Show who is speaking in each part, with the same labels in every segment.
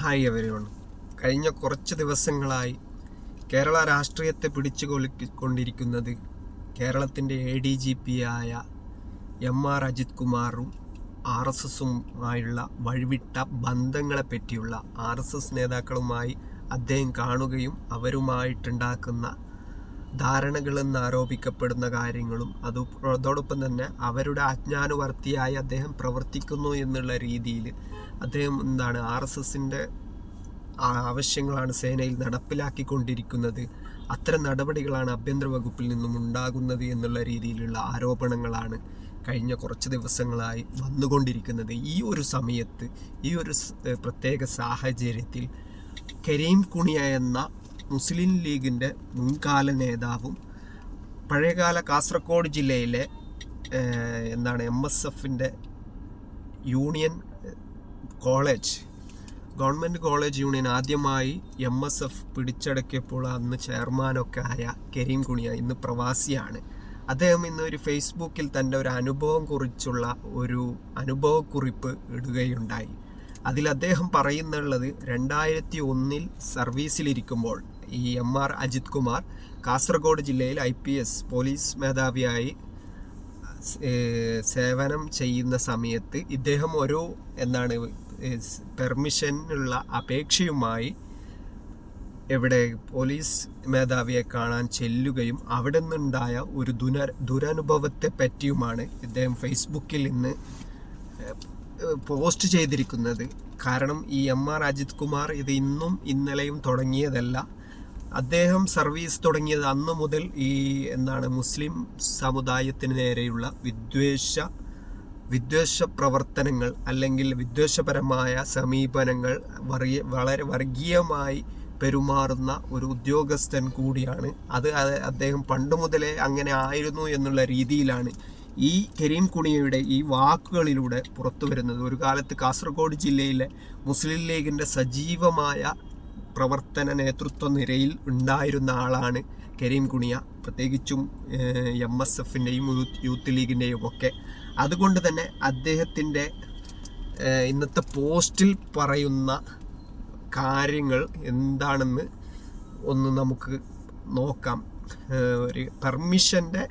Speaker 1: Hi everyone കഴിഞ്ഞ കുറച്ച് ദിവസങ്ങളായി കേരള രാഷ്ട്രീയത്തെ പിടിച്ചു കൊണ്ടിരിക്കുന്നത് കേരളത്തിന്റെ എ ഡി ജി പി ആയ എം ആർ അജിത് കുമാറും ആർ എസ് എസുമായുള്ള വഴിവിട്ട ബന്ധങ്ങളെ പറ്റിയുള്ള ആർ എസ് എസ് നേതാക്കളുമായി അദ്ദേഹം കാണുകയും അവരുമായിട്ടുണ്ടാക്കുന്ന ധാരണകളെന്ന് ആരോപിക്കപ്പെടുന്ന കാര്യങ്ങളും അത് അതോടൊപ്പം തന്നെ അവരുടെ ആജ്ഞാനുവർത്തിയായി അദ്ദേഹം പ്രവർത്തിക്കുന്നു എന്നുള്ള രീതിയിൽ അദ്ദേഹം എന്താണ് ആർ എസ് എസിന്റെ ആവശ്യങ്ങളാണ് സേനയിൽ നടപ്പിലാക്കിക്കൊണ്ടിരിക്കുന്നത്. അത്തരം നടപടികളാണ് ആഭ്യന്തര വകുപ്പിൽ നിന്നും ഉണ്ടാകുന്നത് എന്നുള്ള രീതിയിലുള്ള ആരോപണങ്ങളാണ് കഴിഞ്ഞ കുറച്ച് ദിവസങ്ങളായി വന്നുകൊണ്ടിരിക്കുന്നത്. ഈ ഒരു സമയത്ത് ഈ ഒരു പ്രത്യേക സാഹചര്യത്തിൽ കരീം കുണിയ എന്ന മുസ്ലിം ലീഗിന്റെ മുൻകാല നേതാവും പഴയകാല കാസർഗോഡ് ജില്ലയിലെ എന്താണ് എം എസ് എഫിന്റെ union college government college union ആദ്യമായി എം എസ് എഫ് പിടിച്ചടക്കിയപ്പോൾ അന്ന് ചെയർമാനൊക്കെ ആയ കരീം കുണിയ ഇന്ന് പ്രവാസിയാണ്. അദ്ദേഹം ഇന്ന് ഒരു ഫേസ്ബുക്കിൽ തന്റെ ഒരു അനുഭവം കുറിച്ചുള്ള ഒരു അനുഭവക്കുറിപ്പ് ഇടുകയുണ്ടായി. അതിൽ അദ്ദേഹം പറയുന്നുള്ളത് രണ്ടായിരത്തി ഒന്നിൽ സർവീസിലിരിക്കുമ്പോൾ ഈ എം ആർ അജിത് കുമാർ കാസർഗോഡ് ജില്ലയിൽ ഐ പി എസ് പോലീസ് മേധാവിയായി സേവനം ചെയ്യുന്ന സമയത്ത് ഇദ്ദേഹം ഒരു എന്താണ് പെർമിഷനുള്ള അപേക്ഷയുമായി എവിടെ പോലീസ് മേധാവിയെ കാണാൻ ചെല്ലുകയും അവിടെ നിന്നുണ്ടായ ഒരു ദുര ദുരനുഭവത്തെ പറ്റിയുമാണ് ഇദ്ദേഹം ഫേസ്ബുക്കിൽ ഇന്ന് പോസ്റ്റ് ചെയ്തിരിക്കുന്നത്. കാരണം ഈ എം ആർ അജിത് കുമാർ ഇത് ഇന്നും ഇന്നലെയും തുടങ്ങിയതല്ല. അദ്ദേഹം സർവീസ് തുടങ്ങിയത് അന്നു മുതൽ ഈ എന്താണ് മുസ്ലിം സമുദായത്തിന് നേരെയുള്ള വിദ്വേഷ വിദ്വേഷ പ്രവർത്തനങ്ങൾ അല്ലെങ്കിൽ വിദ്വേഷപരമായ സമീപനങ്ങൾ വളരെ വർഗീയമായി പെരുമാറുന്ന ഒരു ഉദ്യോഗസ്ഥൻ കൂടിയാണ്. അത് അദ്ദേഹം പണ്ട് മുതലേ അങ്ങനെ ആയിരുന്നു എന്നുള്ള രീതിയിലാണ് ഈ കരീം കുണിയയുടെ ഈ വാക്കുകളിലൂടെ പുറത്തു വരുന്നത്. ഒരു കാലത്ത് കാസർഗോഡ് ജില്ലയിലെ മുസ്ലിം ലീഗിന്റെ സജീവമായ പ്രവർത്തന നേതൃത്വ നിരയിൽ ഉണ്ടായിരുന്ന ആളാണ് കരീം കുണിയ പ്രത്യേകിച്ചും എം എസ് എഫിന്റെയും യൂത്ത് ലീഗിന്റെയും ഒക്കെ. അതുകൊണ്ട് തന്നെ അദ്ദേഹത്തിന്റെ ഇന്നത്തെ പോസ്റ്റിൽ പറയുന്ന കാര്യങ്ങൾ എന്താണെന്ന് ഒന്ന് നമുക്ക് നോക്കാം. ഒരു പെർമിഷന്റെ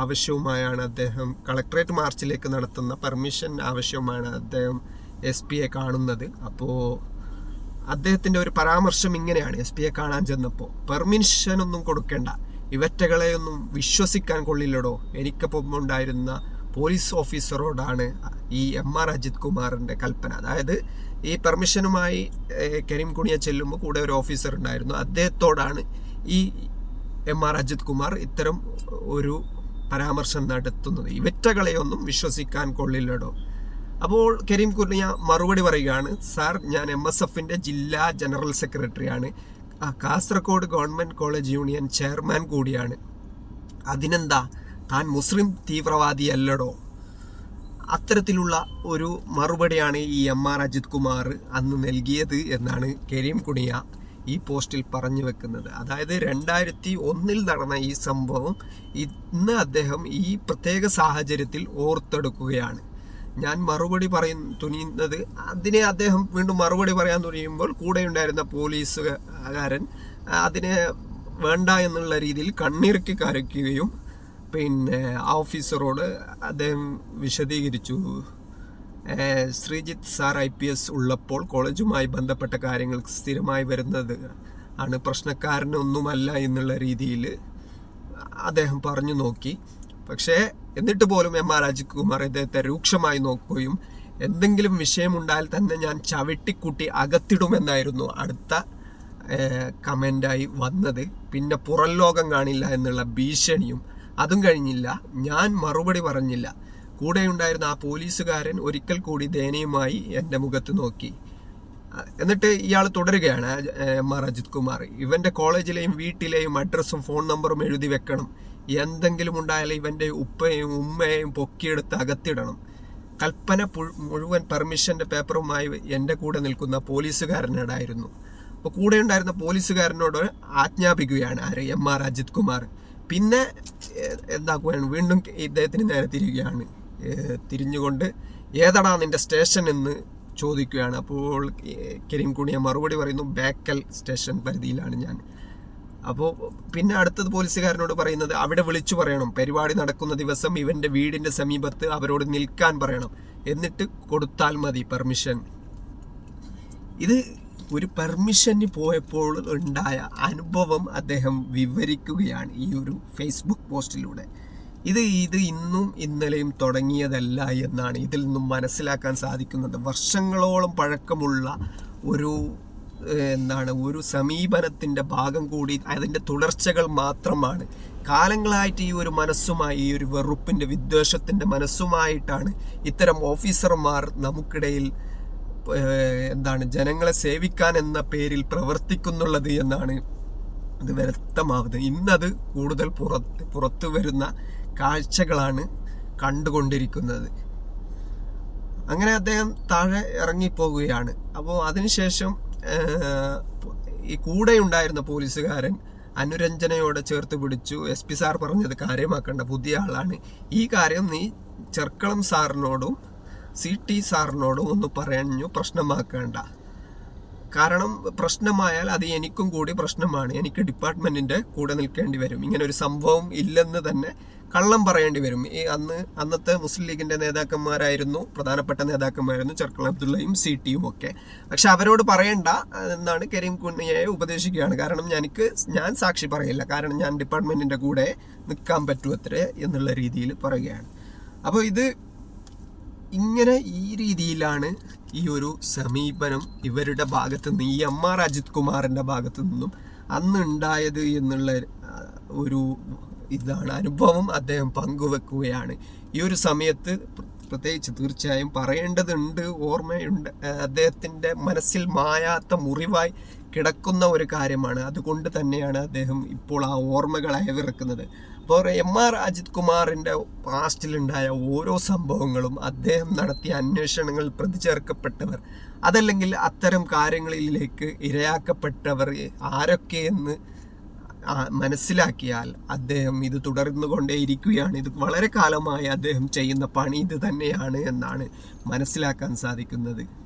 Speaker 1: ആവശ്യവുമായാണ് അദ്ദേഹം കളക്ട്രേറ്റ് മാർച്ചിലേക്ക് നടത്തുന്ന പെർമിഷൻ ആവശ്യവുമാണ് അദ്ദേഹം എസ് പിയെ കാണുന്നത്. അപ്പോൾ അദ്ദേഹത്തിന്റെ ഒരു പരാമർശം ഇങ്ങനെയാണ്. എസ് പിയെ കാണാൻ ചെന്നപ്പോൾ പെർമിഷൻ ഒന്നും കൊടുക്കേണ്ട. ഇവറ്റകളെയൊന്നും വിശ്വസിക്കാൻ കൊള്ളില്ലടോ. എനിക്കൊപ്പം ഉണ്ടായിരുന്ന പോലീസ് ഓഫീസറോടാണ് ഈ എം ആർ അജിത് കുമാറിന്റെ കൽപ്പന. അതായത് ഈ പെർമിഷനുമായി കരീം കുണിയ ചെല്ലുമ്പോൾ കൂടെ ഒരു ഓഫീസർ ഉണ്ടായിരുന്നു. അദ്ദേഹത്തോടാണ് ഈ എം ആർ അജിത് കുമാർ ഇത്തരം ഒരു പരാമർശം നടത്തുന്നത്. ഇവറ്റകളെയൊന്നും വിശ്വസിക്കാൻ കൊള്ളില്ലടോ. അപ്പോൾ കരീം കുർണിയ മറുപടി പറയുകയാണ് സാർ ഞാൻ എം എസ് എഫിന്റെ ജില്ലാ ജനറൽ സെക്രട്ടറിയാണ്. Kasaragod government college union chairman കൂടിയാണ്. അതിനെന്താ? താൻ മുസ്ലിം തീവ്രവാദിയല്ലടോ? അത്തരത്തിലുള്ള ഒരു മറുപടിയാണ് ഈ എം ആർ അജിത് കുമാർ അന്ന് നൽകിയത് എന്നാണ് കരീം കുണിയ ഈ പോസ്റ്റിൽ പറഞ്ഞു വെക്കുന്നത്. അതായത് രണ്ടായിരത്തി ഒന്നിൽ നടന്ന ഈ സംഭവം ഇന്ന് അദ്ദേഹം ഈ പ്രത്യേക സാഹചര്യത്തിൽ ഓർത്തെടുക്കുകയാണ്. ഞാൻ മറുപടി പറയും തുനിയുന്നത്. അതിനെ അദ്ദേഹം വീണ്ടും മറുപടി പറയാൻ തുനിയുമ്പോൾ കൂടെ ഉണ്ടായിരുന്ന പോലീസുകാരൻ അതിനെ വേണ്ട എന്നുള്ള രീതിയിൽ കണ്ണിറുക്കി കരയ്ക്കുകയും പിന്നെ ഓഫീസറോട് അദ്ദേഹം വിശദീകരിച്ചു. Sreejith sir I P S ഉള്ളപ്പോൾ കോളേജുമായി ബന്ധപ്പെട്ട കാര്യങ്ങൾ സ്ഥിരമായി വരുന്നത് ആണ്. പ്രശ്നക്കാരനൊന്നുമല്ല എന്നുള്ള രീതിയിൽ അദ്ദേഹം പറഞ്ഞു നോക്കി. പക്ഷേ എന്നിട്ട് പോലും എം ആർ രാജകുമാർ കുമാർ ഇദ്ദേഹത്തെ രൂക്ഷമായി നോക്കുകയും എന്തെങ്കിലും വിഷയമുണ്ടായാൽ തന്നെ ഞാൻ ചവിട്ടിക്കുട്ടി അകത്തിടുമെന്നായിരുന്നു അടുത്ത കമന്റായി വന്നത്. പിന്നെ പുറം ലോകം കാണില്ല എന്നുള്ള ഭീഷണിയും അതും കഴിഞ്ഞില്ല. ഞാൻ മറുപടി പറഞ്ഞില്ല. കൂടെ ഉണ്ടായിരുന്ന ആ പോലീസുകാരൻ ഒരിക്കൽ കൂടി ദയനീയമായി എന്റെ മുഖത്ത് നോക്കി. എന്നിട്ട് ഇയാൾ തുടരുകയാണ് എം ആർ അജിത് കുമാർ ഇവന്റെ കോളേജിലെയും വീട്ടിലെയും അഡ്രസ്സും ഫോൺ നമ്പറും എഴുതി വെക്കണം. എന്തെങ്കിലും ഉണ്ടായാൽ ഇവന്റെ ഉപ്പയും ഉമ്മയെയും പൊക്കിയെടുത്ത് അകത്തിടണം. കൽപ്പന മുഴുവൻ പെർമിഷന്റെ പേപ്പറുമായി എന്റെ കൂടെ നിൽക്കുന്ന പോലീസുകാരനോടായിരുന്നു. അപ്പോൾ കൂടെ ഉണ്ടായിരുന്ന പോലീസുകാരനോട് ആജ്ഞാപിക്കുകയാണ് ആര്? M R Ajith Kumar. പിന്നെ എന്താക്കുകയാണ് വീണ്ടും ഇദ്ദേഹത്തിന് നേരെ തിരിയുകയാണ്. തിരിഞ്ഞുകൊണ്ട് ഏതടാ നിന്റെ സ്റ്റേഷൻ എന്ന് ചോദിക്കുകയാണ്. അപ്പോൾ ഏഹ്, കരീം കുണിയ മറുപടി പറയുന്നു ബേക്കൽ സ്റ്റേഷൻ പരിധിയിലാണ് ഞാൻ. അപ്പോൾ പിന്നെ അടുത്തത് പോലീസുകാരനോട് പറയുന്നത് അവിടെ വിളിച്ചു പറയണം. പരിപാടി നടക്കുന്ന ദിവസം ഇവന്റെ വീടിന്റെ സമീപത്ത് അവരോട് നിൽക്കാൻ പറയണം. എന്നിട്ട് കൊടുത്താൽ മതി പെർമിഷൻ. ഇത് ഒരു പെർമിഷന് പോയപ്പോൾ ഉണ്ടായ അനുഭവം അദ്ദേഹം വിവരിക്കുകയാണ് ഈ ഒരു ഫേസ്ബുക്ക് പോസ്റ്റിലൂടെ. ഇത് ഇത് ഇന്നും ഇന്നലെയും തുടങ്ങിയതല്ല എന്നാണ് ഇതിൽ നിന്നും മനസ്സിലാക്കാൻ സാധിക്കുന്നത്. വർഷങ്ങളോളം പഴക്കമുള്ള ഒരു എന്താണ് ഒരു സമീപനത്തിന്റെ ഭാഗം കൂടി അതിന്റെ തുടർച്ചകൾ മാത്രമാണ്. കാലങ്ങളായിട്ട് ഈ ഒരു മനസ്സുമായി ഈ ഒരു വെറുപ്പിന്റെ വിദ്വേഷത്തിന്റെ മനസ്സുമായിട്ടാണ് ഇത്തരം ഓഫീസർമാർ നമുക്കിടയിൽ എന്താണ് ജനങ്ങളെ സേവിക്കാൻ എന്ന പേരിൽ പ്രവർത്തിക്കുന്നുള്ളത് എന്നാണ് ഇത് വ്യക്തമാവുന്നത്. ഇന്നത് കൂടുതൽ പുറത്ത് പുറത്തു വരുന്ന കാഴ്ചകളാണ് കണ്ടുകൊണ്ടിരിക്കുന്നത്. അങ്ങനെ അദ്ദേഹം താഴെ ഇറങ്ങിപ്പോവുകയാണ് അപ്പോൾ അതിനുശേഷം ഈ കൂടെ ഉണ്ടായിരുന്ന പോലീസുകാരൻ അനുരഞ്ജനയോടെ ചേർത്ത് പിടിച്ചു. എസ് പി സാർ പറഞ്ഞത് കാര്യമാക്കേണ്ട. പുതിയ ആളാണ്. ഈ കാര്യം നീ ചെർക്കളം സാറിനോടും സി ടി സാറിനോടും ഒന്ന് പറഞ്ഞു പ്രശ്നമാക്കേണ്ട. കാരണം പ്രശ്നമായാൽ അത് എനിക്കും കൂടി പ്രശ്നമാണ്. എനിക്ക് ഡിപ്പാർട്ട്മെന്റിന്റെ കൂടെ നിൽക്കേണ്ടി വരും. ഇങ്ങനെ ഒരു സംഭവം ഇല്ലെന്ന് തന്നെ കള്ളം പറയേണ്ടി വരും. ഈ അന്ന് അന്നത്തെ മുസ്ലിം ലീഗിന്റെ നേതാക്കന്മാരായിരുന്നു പ്രധാനപ്പെട്ട നേതാക്കന്മാരായിരുന്നു ചെർക്കൽ അബ്ദുള്ളയും സി ടിയും ഒക്കെ. പക്ഷെ അവരോട് പറയണ്ട എന്നാണ് കരീം കുഞ്ഞയെ ഉപദേശിക്കുകയാണ്. കാരണം എനിക്ക് ഞാൻ സാക്ഷി പറയില്ല. കാരണം ഞാൻ ഡിപ്പാർട്ട്മെന്റിന്റെ കൂടെ നിൽക്കാൻ പറ്റുമത്രേ എന്നുള്ള രീതിയിൽ പറയുകയാണ്. അപ്പോൾ ഇത് ഇങ്ങനെ ഈ രീതിയിലാണ് ഈ ഒരു സമീപനം ഇവരുടെ ഭാഗത്തു നിന്ന് ഈ എം ആർ അജിത് കുമാറിന്റെ ഭാഗത്തു നിന്നും അന്നുണ്ടായത് എന്നുള്ള ഒരു ഇതാണ് അനുഭവം അദ്ദേഹം പങ്കുവെക്കുകയാണ്. ഈ ഒരു സമയത്ത് പ്ര- പ്രത്യേകിച്ച് തീർച്ചയായും പറയേണ്ടതുണ്ട് ഓർമ്മയുണ്ട് അദ്ദേഹത്തിന്റെ മനസ്സിൽ മായാത്ത മുറിവായി കിടക്കുന്ന ഒരു കാര്യമാണ്. അതുകൊണ്ട് തന്നെയാണ് അദ്ദേഹം ഇപ്പോൾ ആ ഓർമ്മകൾ അയവിറക്കുന്നത്. അപ്പോൾ എം ആർ അജിത് കുമാറിന്റെ പാസ്റ്റിലുണ്ടായ ഓരോ സംഭവങ്ങളും അദ്ദേഹം നടത്തിയ അന്വേഷണങ്ങൾ പ്രതിചേർക്കപ്പെട്ടവർ അതല്ലെങ്കിൽ അത്തരം കാര്യങ്ങളിലേക്ക് ഇരയാക്കപ്പെട്ടവർ ആരൊക്കെയെന്ന് മനസ്സിലാക്കിയാൽ അദ്ദേഹം ഇത് തുടർന്നു കൊണ്ടേയിരിക്കുകയാണ് ഇത് വളരെ കാലമായി അദ്ദേഹം ചെയ്യുന്ന പണി ഇത് തന്നെയാണ് എന്നാണ് മനസ്സിലാക്കാൻ സാധിക്കുന്നത്.